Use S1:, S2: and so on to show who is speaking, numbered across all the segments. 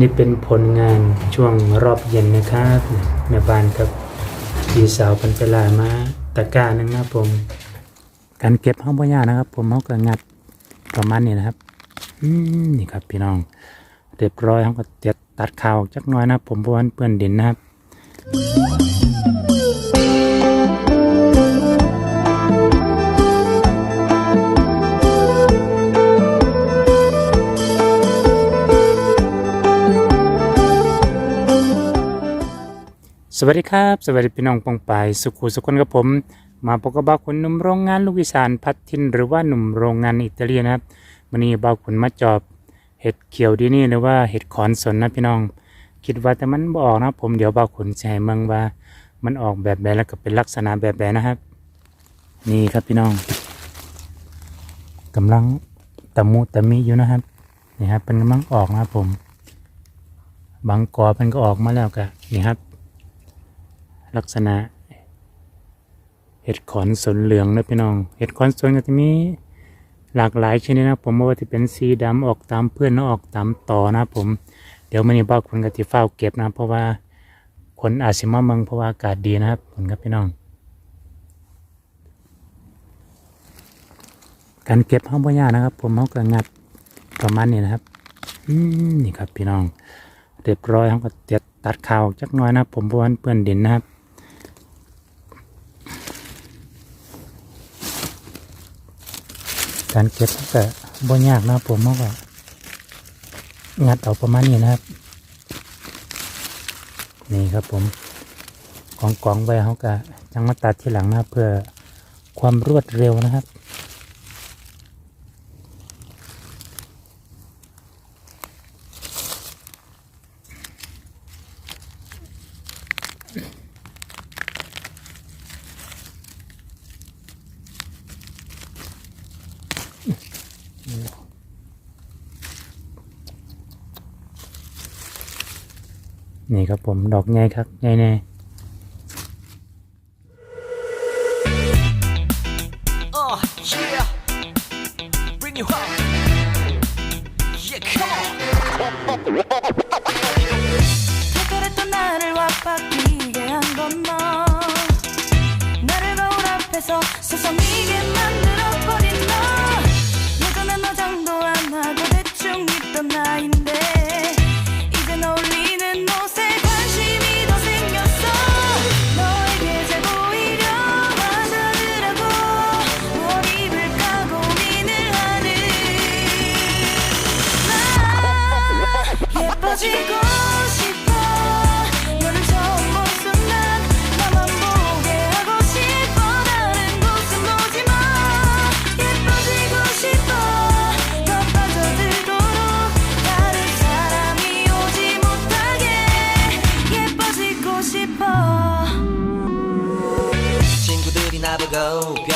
S1: นี่เป็นผลงานช่วงรอบเย็นนะครับแม่บ้านครับพี่สาวเพันไปลามาตะกร้าหนึงนะผม การเก็บห้องพ่อยานะครับ ผมเขาก็งัดประมาณนี้นะครับ อืมนี่ครับพี่น้อง เรียบร้อยเขาก็เจ็ดตัดข่าวจักหน้อยนะผมเพราะว่ามันเปื้อนดินนะครับ สวัสดีครับ สวัสดีพี่น้องปองปายสุขุสุขคนกับผม มาพบกับบ่าวขุนหนุ่มโรงงานลูกอีสานพัดทินหรือว่าหนุ่มโรงงานอิตาเลียนนะครับวันนี้บ่าวขุนมาจอบเห็ดเขียวดีนี่หรือว่าเห็ดขอนสนนะพี่น้อง คิดว่าแต่มันบออกนะผมเดี๋ยวบ่าวขุนจะให้เมืองว่า มันออกแบบใดแล้วก็เป็นลักษณะแบบใดนะครับ นี่ครับพี่น้องกำลังตะมุตะมิอยู่นะครับนี่ครับเป็นกำลังออกนะครับผมบางกอมันก็ออกมาแล้วก็นี่ครับ ลักษณะเห็ดขอนสนเหลืองนะพี่น้องเห็ดขอนสนก็จะมีหลากหลายชนิดนะผมว่าจะเป็นสีดำออกตามเพื่อนแล้วออกตามต่อนะผม เดี๋ยวมันนี้บ้าคนก็จะเฝ้าเก็บนะ เพราะว่าคนอาจสิมาเมืองเพราะว่าอากาศดีนะครับผมครับพี่น้อง การเก็บห้องพ่อยานะครับ ผมเขาก็งัดประมาณนี้นะครับอืมนี่ครับพี่น้องเรียบร้อยเขาก็เจ็ดตัดข่าวจักหน้อยนะผมเพราะว่ามันเปื้อนดินนะครับ การเก็บก็บ่ยากนะผมมากกว่างัดเอาประมาณนี้นะครับ นี่ครับผมกองกองไว้เขาก็จังมาตัดที่หลังนะเพื่อความรวดเร็วนะครับ นี่ครับผมดอกไงครับไงแน่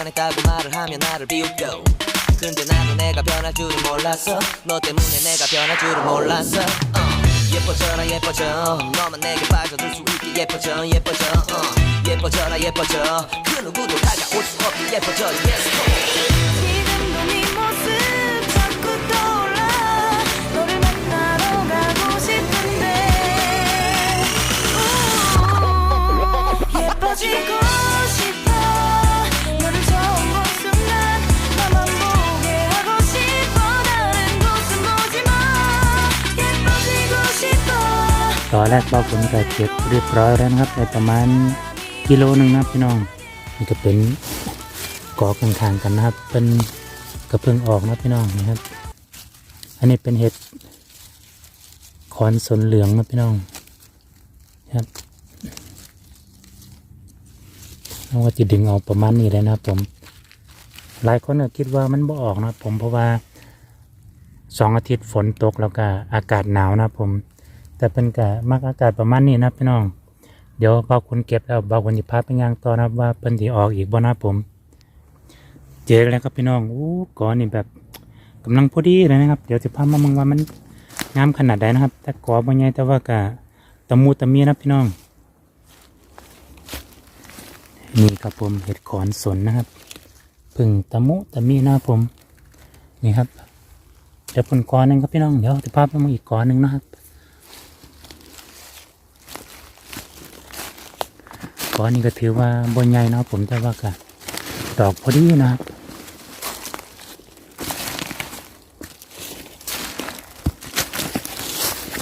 S2: 변했다고 말을 하면 나를 비웃고 근데 나도 내가 변할 줄은 몰랐어. 너 때문에 내가 변할 줄은 몰랐어. 어. 예뻐져라 예뻐져. 너만 내게 빠져들 수 있게 예뻐져 예뻐져. 어. 예뻐져라 예뻐져. 그 누구도 다가올 수 없게 예뻐져. Yes
S3: 지
S1: อแรกเราผลก็เก็บเรียบร้อยแล้วนะครับได้ประมาณกิโลหนึ่งนะพี่น้องนี่ก็เป็นกอข้างๆกันนะครับ เป็นกระเพิ่งออกนะพี่น้องนะครับ อันนี้เป็นเห็ดขอนสนเหลืองนะพี่น้องนะครับเราก็จะดึงออกประมาณนี้เลยนะครับผม หลายคนก็คิดว่ามันบ่ออกนะผมเพราะว่าสองอาทิตย์ฝนตกแล้วก็อากาศหนาวนะผม แต่เป็นกะมักอากาศประมาณนี้นะพี่น้อง เดี๋ยวบ่าวคุณเก็บแล้วบ่าวคุณจะพาไปย่างต่อนนับว่าเพิ่นสิออกอีกบ่นะครับผม เจอแล้วครับพี่น้องอู้ก่อนนี่แบบกำลังพอดีเลยนะครับ เดี๋ยวจะพามามองว่ามันงามขนาดใดนะครับ แต่กอบ่ใหญ่แต่ว่ากะตะมูตะมีนะพี่น้อง นี่ครับผมเห็ดขอนสนนะครับพึ่งตะมุตะมีนะผม นี่ครับเดี๋ยวผลกอหนึงครับพี่น้องเดี๋ยวจะพาไปมองอีกกอหนึ่งนะครับ ก้อนี่ก็ถือว่าบนใหญ่เนาะผมแต่ว่าก็ดอกพอดีนะครับ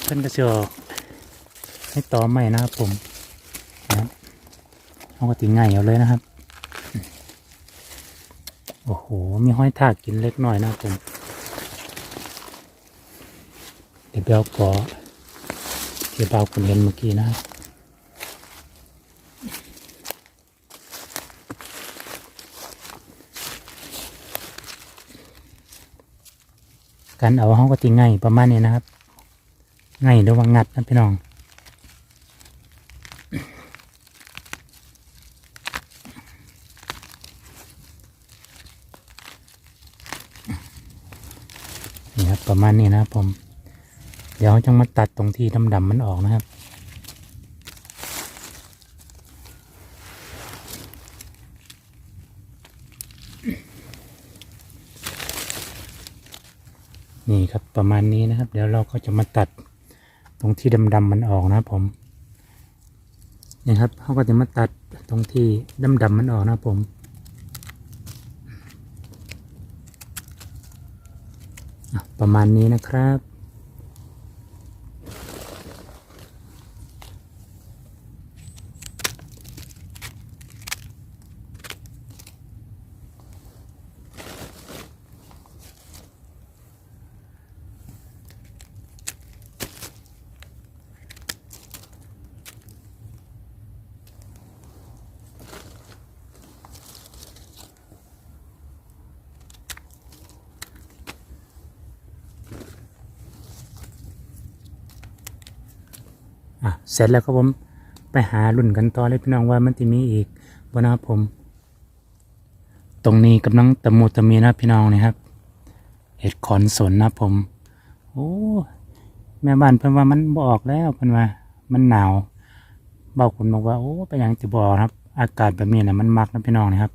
S1: เพิ่นก็จะออกให้ต่อใหม่นะครับผมนะเอาก็ติง่ายเอาเลยนะครับ โอ้โห มีห้อยทากกินเล็กหน้อยนะผมเดี๋ยวเอากอที่เบาคุณเห็นเมื่อกี้นะครับ การเอาห้องก็ติง่ายประมาณนี้นะครับง่ายหรือว่างัดนะพี่น้องนี่ครับประมาณนี้นะครับผม เดี๋ยวจะมาตัดตรงที่ดำๆมันออกนะครับ นี่ครับประมาณนี้นะครับ เดี๋ยวเราก็จะมาตัดตรงที่ดำๆมันออกนะผมนี่ครับเขาก็จะมาตัดตรงที่ดำๆมันออกนะผมประมาณนี้นะครับ อะเสร็จแล้วครับผมไปหารุ่นกันต่อเลยพี่น้องว่ามันจะมีอีกบนะครับผม ตรงนี้กำลังตะมูตะมีนะพี่น้องนะครับเห็ดขอนสนนะผม โอ้แม่บ้านเพิ่นว่ามันบออกแล้วเพิ่นว่า มันหนาวเบาคุณบอกว่าโอ้ไปยังจะบออครับ อากาศแบบนี้นะมันมักนะพี่น้องนะครับ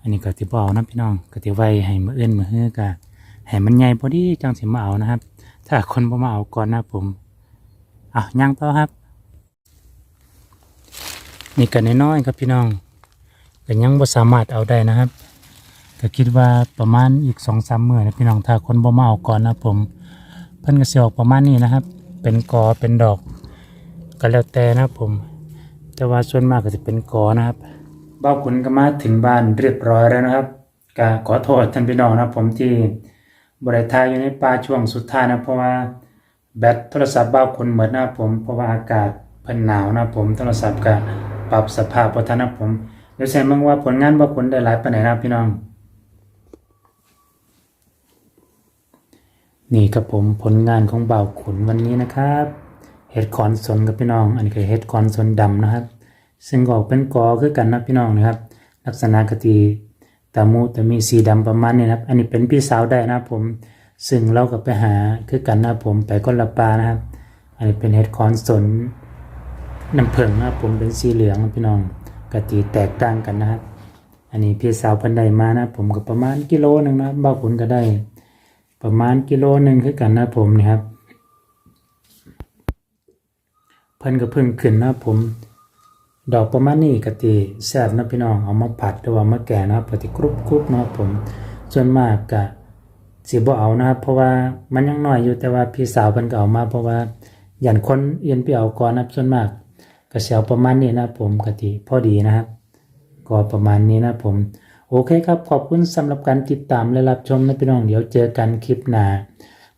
S1: อันนี้ก็ติบอนะพี่น้องก็ติไว้ให้มือเอื้นมือเฮือกะให้มันใหญ่พอดีจังสิมาเอานะครับ ถ้าคนบ่มาเอาก่อนนะผม อะย่างต่อครับ นี่ก็น้อยๆครับพี่น้องก็ยังบ่สามารถเอาได้นะครับก็คิดว่าประมาณอีกสองสามมื้อนะพี่น้องถ้าคนบ่มาเอาก่อนนะผมเพิ่นก็สิออกประมาณนี้นะครับ เป็นกอเป็นดอกก็แล้วแต่นะผม แต่ว่าส่วนมากก็จะเป็นกอนะครับบ้าขุนก็มาถึงบ้านเรียบร้อยแล้วนะครับก็ขอโทษท่านพี่น้องนะผมที่บริทายอยู่ในป่าช่วงสุดท้ายนะเพราะว่า แบตโทรศัพท์บ้าคนเหมือนหนะครับผม เพราะว่าอากาศเพิ่นหนาวนะผมโทรศัพท์ก็ปรับสภาพบ่ทันนะผมเดี๋ยวแสดงว่าผลงานบ้าคนได้หลายปานไหนนะพี่น้อง นี่ครับผมผลงานของบ่าวขุนวันนี้นะครับเห็ดคอนสนกับพี่น้อง อันนี้คือเห็ดคอนสนดำนะครับ ซึ่งออกเป็นกอคือกันนะพี่น้องนะครับ ลักษณะกติตามูแต่มีสีดำประมาณนี้นะครับ อันนี้เป็นพี่สาวได้นะครับผม ซึ่งเราก็ไปหาคือกันนะผมไปคนละปลานะครับ อันนี้เป็นเห็ดคอนสนน้ำผึ้งนะผมเป็นสีเหลืองพี่น้องกติแตกต่างกันนะครับ อันนี้พี่สาวพันใดมานะผมก็ประมาณกิโลหนึ่งนะบ้าผลก็ได้ ประมาณกิโลหนึ่งคือกันนะผมนะครับเพิ่นก็เพิ่งขึ้นนะผม ดอกประมาณนี้กติแซ่บนะพี่น้องเอามาผัดหรือว่ามาแกงนะครับปฏิกรุบกรุบนะผมส่วนมากกะ สิบ่เอานะครับ เพราะว่ามันยังน้อยอยู่แต่ว่าพี่สาวเพิ่นก็เอามา เพราะว่าหยันคนเอียนไปเอาก่อนนะครับส่วนมากก็สิเอาประมาณนี้นะผมกติพอดีนะครับ ก็ประมาณนี้นะผม โอเคครับขอบคุณสำหรับการติดตามและรับชมนะพี่น้องเดี๋ยวเจอกันคลิปหน้า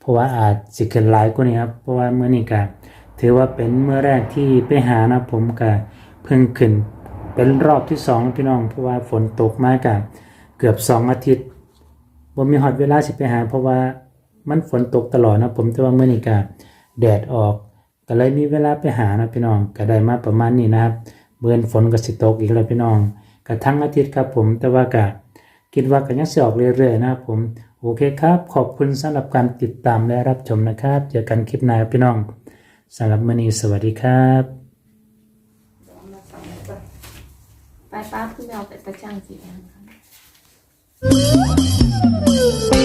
S1: เพราะว่าอาจสิเกินหลายกว่านี้ครับเพราะว่าเมื่อนี้ก็ถือว่าเป็นเมื่อแรกที่ไปหานะผมก็เพิ่งขึ้นเป็นรอบที่สองพี่น้องเพราะว่าฝนตกมากกับเกือบสองอาทิตย์ บ่มีฮอดเวลาสิไปหา เพราะว่ามันฝนตกตลอดนะผมแต่ว่าเมื่อนี้ก็แดดออกก็เลยมีเวลาไปหานะพี่น้องก็ได้มาประมาณนี้นะครับเบือนฝนก็สิตกอีกแล้วพี่น้องก็ทั้งอาทิตย์ครับผมแต่ว่าก็คิดว่าก็ยังสิออกเรื่อยๆนะครับผมโอเคครับ ขอบคุณสำหรับการติดตามและรับชมนะครับเจอกันคลิปหน้าพี่น้องสำหรับมื้อนี้สวัสดีครับ
S4: ไปป้าเพิ่งเอาไปประจังสีแดงค่ะ Thank you.